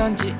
건지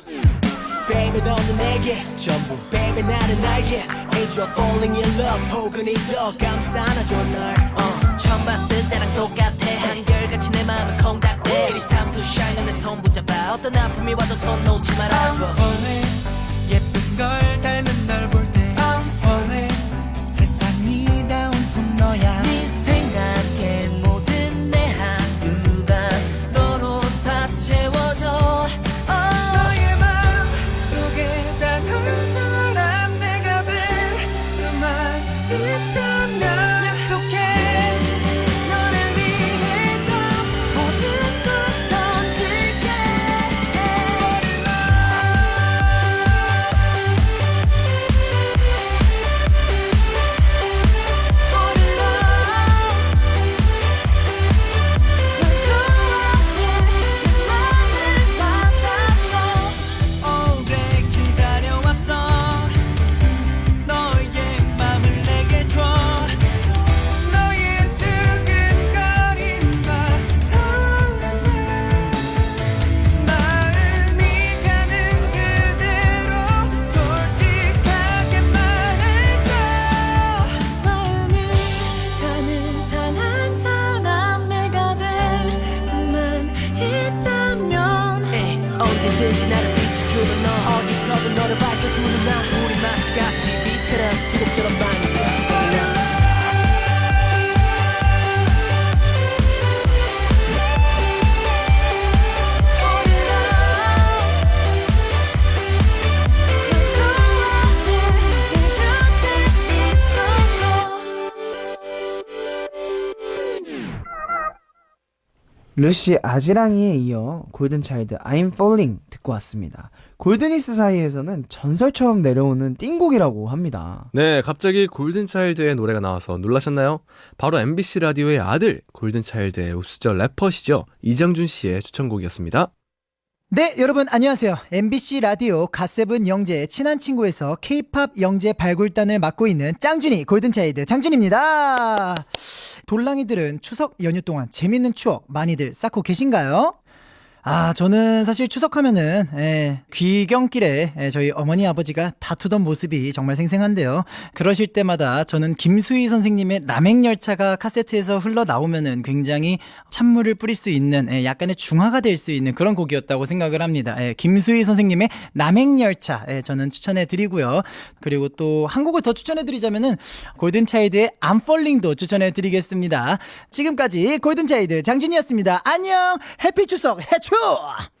Baby 너는 내게 전부. Baby 나는 나에게. You falling in love 포근히 더 감싸 안아줘 날 어, 처음 봤을 때랑 똑같아. 한결같이 내 마음은 콩닥대 It is time to shine. 너내 손 붙잡아. 어떤 아픔이 와도 손 놓지 말아줘 수만 is not 루시 아지랑이에 이어 골든차일드 I'm Falling 듣고 왔습니다. 골드니스 사이에서는 전설처럼 내려오는 띵곡이라고 합니다. 네, 갑자기 골든차일드의 노래가 나와서 놀라셨나요? 바로 MBC 라디오의 아들 골든차일드의 우수저 래퍼시죠. 이장준 씨의 추천곡이었습니다. 네, 여러분 안녕하세요. MBC 라디오 갓세븐 영재의 친한 친구에서 K-팝 영재 발굴단을 맡고 있는 짱준이 골든차이드 장준입니다. 돌랑이들은 추석 연휴 동안 재밌는 추억 많이들 쌓고 계신가요? 아, 저는 사실 추석하면은, 예, 귀경길에 예, 저희 어머니 아버지가 다투던 모습이 정말 생생한데요. 그러실 때마다 저는 김수희 선생님의 남행열차가 카세트에서 흘러나오면은 굉장히 찬물을 뿌릴 수 있는, 예, 약간의 중화가 될 수 있는 그런 곡이었다고 생각을 합니다. 예, 김수희 선생님의 남행열차, 예, 저는 추천해 드리고요. 그리고 또 한 곡을 더 추천해 드리자면은 I'm Falling도 추천해 드리겠습니다. 지금까지 골든차일드 장준이었습니다. 안녕! 해피 추석 해 tour.